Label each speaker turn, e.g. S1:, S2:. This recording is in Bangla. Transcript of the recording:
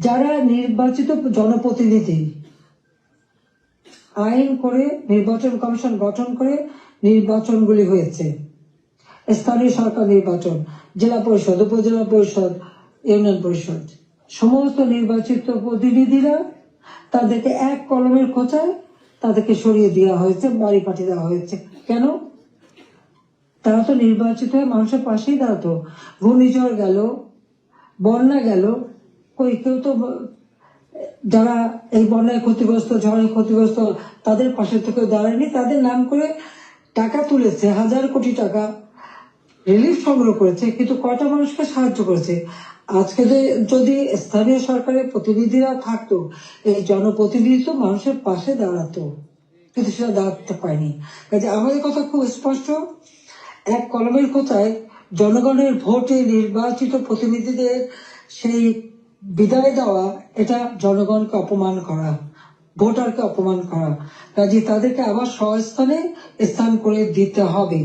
S1: যারা নির্বাচিত জনপ্রতিনিধি, আইন করে নির্বাচন কমিশন গঠন করে নির্বাচনগুলি হয়েছে। স্থানীয় সরকার নির্বাচন, জেলা পরিষদ, উপজেলা পরিষদ, ইউনিয়ন পরিষদ। সমস্ত নির্বাচিত প্রতিনিধিরা তাদেরকে এক কলমের খোঁচায় তাদেরকে সরিয়ে দেওয়া হয়েছে, বাড়ি পাঠিয়ে দেওয়া হয়েছে। কেন? তারা তো নির্বাচিত হয়ে মানুষের পাশেই দাঁড়াতো ঘূর্ণিঝড় গেল, বন্যা গেল কই কেউ তো, যারা এই বন্যায় ক্ষতিগ্রস্ত, ঝড়ে ক্ষতিগ্রস্ত, তাদের পাশে থেকে দাঁড়ায়নি। তাদের নাম করে টাকা তুলেছে, হাজার কোটি টাকা রিলিফ সংগ্রহ করেছে, কিন্তু কয়টা মানুষকে সাহায্য করেছে? আজকে যে যদি স্থানীয় সরকারের প্রতিনিধিরা থাকতো, এই জনপ্রতিনিধি তো মানুষের পাশে দাঁড়াতো, কিন্তু সেটা দাঁড়াতে পারেনি। কাজে আমাদের কথা খুব স্পষ্ট। এক কলমের কোথায় জনগণের ভোটে নির্বাচিত প্রতিনিধিদের সেই বিদায় দেওয়া, এটা জনগণকে অপমান করা, ভোটারকে অপমান করা। কাজে তাদেরকে আবার স্বস্থানে স্থান করে দিতে হবে।